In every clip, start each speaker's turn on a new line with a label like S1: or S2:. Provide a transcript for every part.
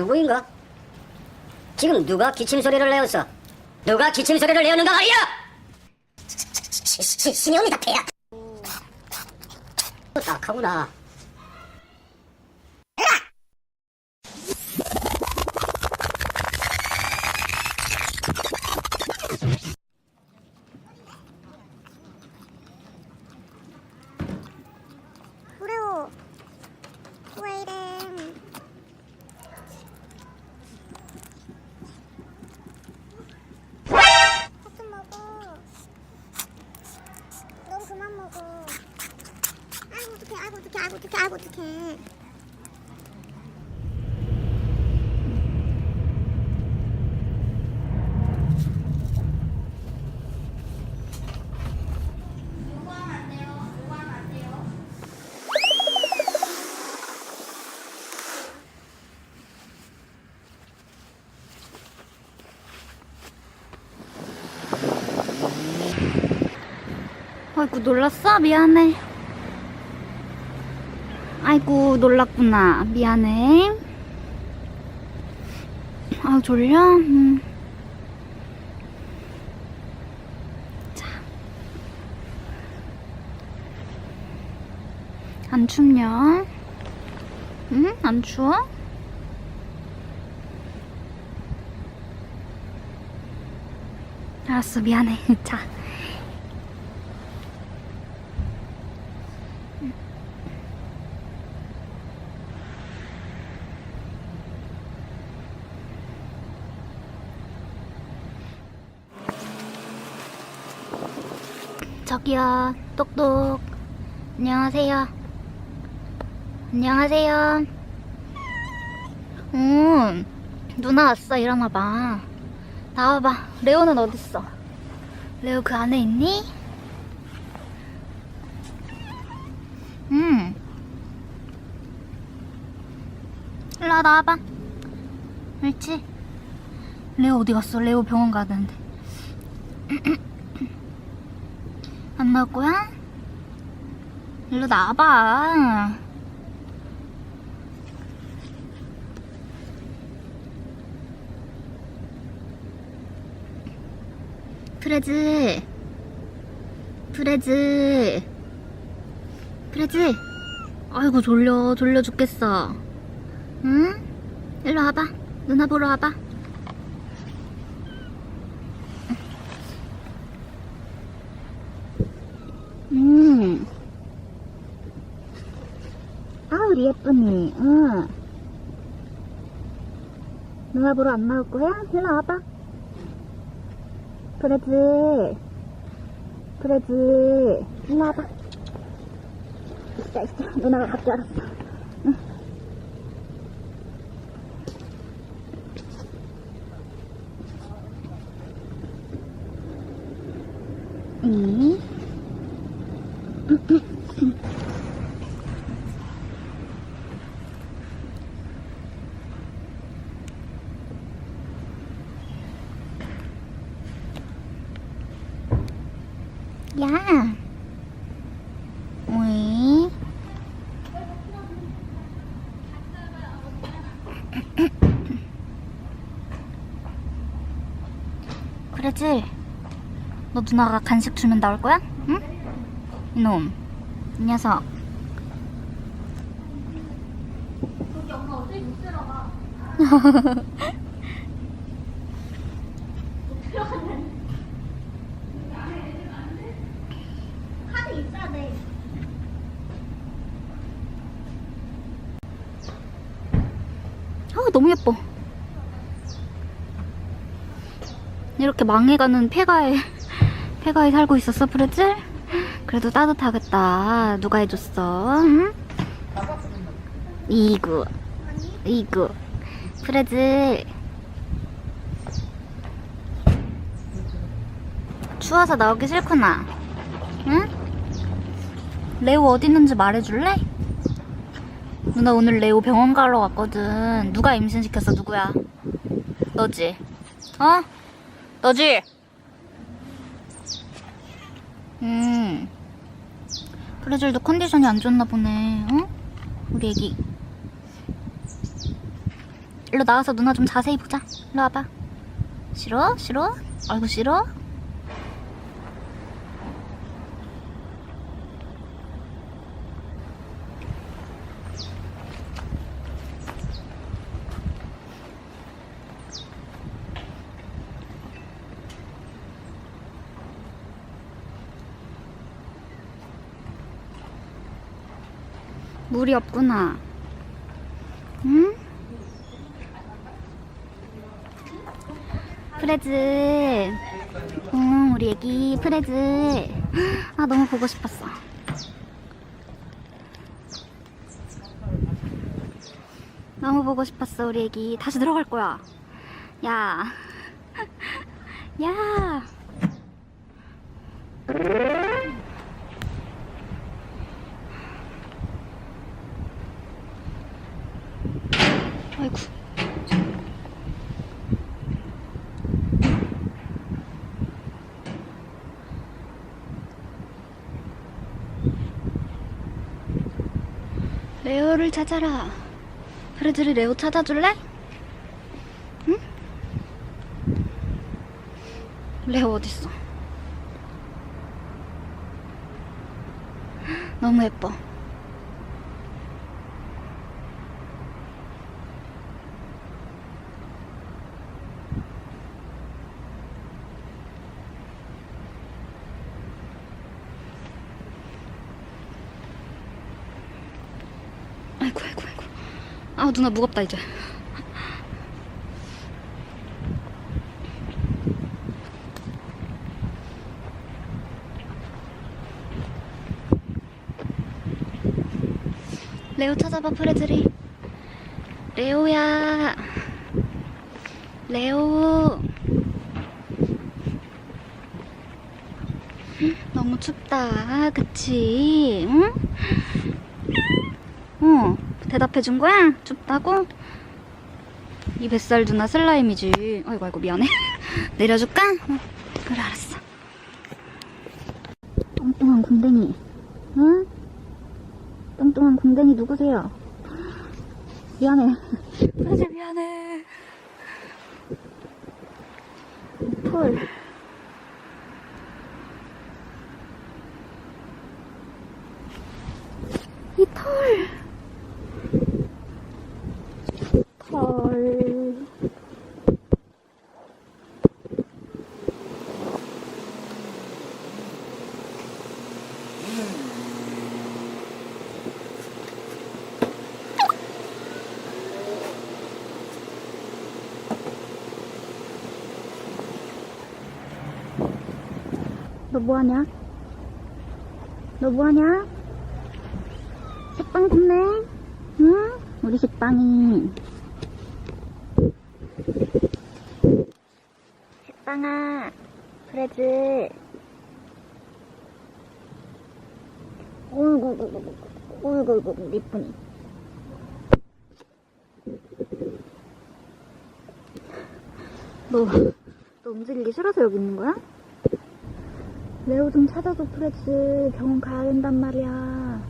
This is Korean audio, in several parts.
S1: 누구인가? 지금 누가 기침 소리를 내었어? 누가 기침 소리를 내었는가 말이야?
S2: 신영이다 배야
S1: 딱하구나.
S2: 아이고 어떡해 아이고 어떡해 아이고
S3: 놀랐어? 미안해. 아이고 놀랐구나. 미안해. 아 졸려? 음. 자. 안 춥냐? 응? 안 추워? 알았어 미안해. 자. 저기요, 똑똑. 안녕하세요. 안녕하세요. 응, 누나 왔어. 일어나봐. 나와봐. 레오는 어딨어? 레오 그 안에 있니? 응. 일로 와, 나와봐. 옳지? 레오 어디 갔어? 레오 병원 가야 되는데. 안 나올 거야? 일로 나와봐. 프레즈. 프레즈. 프레즈. 아이고, 졸려. 졸려 죽겠어. 응? 일로 와봐. 누나 보러 와봐. 음. 아, 우리 예쁜이. 응. 누나 보러 안 나올 거야? 일로 와봐. 그래지. 그래지. 일로 와봐. 있어, 있어. 누나가 갈줄 알았어. 응. 응. 야. 왜? 그래지? 너 누나가 간식 주면 나올 거야? 응? 이놈. 이 녀석.
S2: 카드 있어야 돼
S3: 아 너무 예뻐. 이렇게 망해가는 폐가에 폐가에 살고 있었어 프레즐? 그래도 따뜻하겠다. 누가 해줬어? 응? 이구 이구 프레즐 추워서 나오기 싫구나. 응? 레오 어디 있는지 말해줄래? 누나 오늘 레오 병원 가러 갔거든. 누가 임신시켰어? 누구야? 너지? 어? 너지? 음. 프레즐도 컨디션이 안 좋나 보네. 응? 우리 애기. 일로 나와서 누나 좀 자세히 보자. 일로 와봐. 싫어? 싫어? 아이고 싫어? 물이 없구나. 응? 프레즈. 응, 우리 애기 프레즈. 아, 너무 보고 싶었어. 너무 보고 싶었어, 우리 애기. 다시 들어갈 거야. 야. 야. 레오를 찾아라. 프레드리 레오 찾아줄래? 응? 레오 어딨어? 너무 예뻐. 아이고 아이고 아이고. 아 누나 무겁다 이제. 레오 찾아봐 프레드리. 레오야. 레오. 너무 춥다. 그치? 응? 어, 대답해 준 거야? 춥다고? 이 뱃살 누나 슬라임이지. 아이고, 아이고, 미안해. 내려줄까? 어, 그래, 알았어. 뚱뚱한 궁뎅이. 응? 뚱뚱한 궁뎅이 누구세요? 미안해. 그래, 미안해. 폴. 이 털. 털. 너 뭐하냐? 너 뭐하냐? 식빵 굽네. 응? 우리 식빵이. 식빵아. 어이구, 어이구, 어이구, 어이구, 이쁘니. 너, 너 움직이기 싫어서 여기 있는 거야? 레오 좀 찾아줘, 프레즈. 병원 가야 된단 말이야.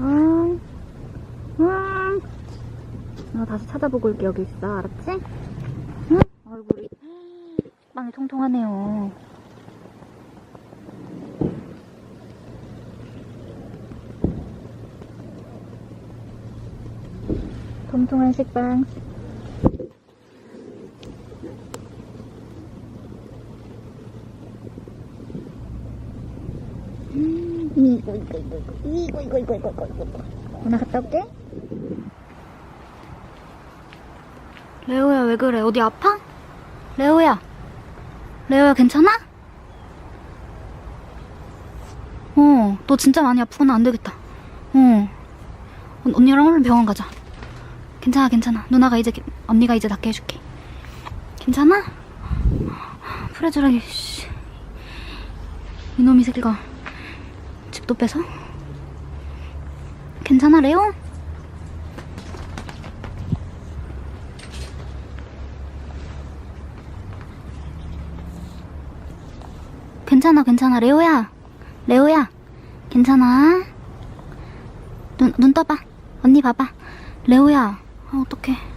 S3: 응. 응. 나 다시 찾아보고 올게, 여기 있어. 알았지? 응? 얼굴이. 빵이 통통하네요. 통통한 식빵. 있다 이거 이거 이거 이거 이거 이거 이거 누나 갔다 올게 레오야 왜 그래 어디 아파? 레오야 레오야 괜찮아? 어너 진짜 많이 아프구나 안 되겠다 어 언니랑 얼른 병원 가자 괜찮아 괜찮아 누나가 이제 언니가 이제 낫게 해줄게 괜찮아? 프레즈라기 이놈이 새끼가 집도 뺏어? 괜찮아, 레오? 괜찮아, 괜찮아, 레오야. 레오야. 괜찮아. 눈, 눈 떠봐. 언니 봐봐. 레오야. 아, 어떡해.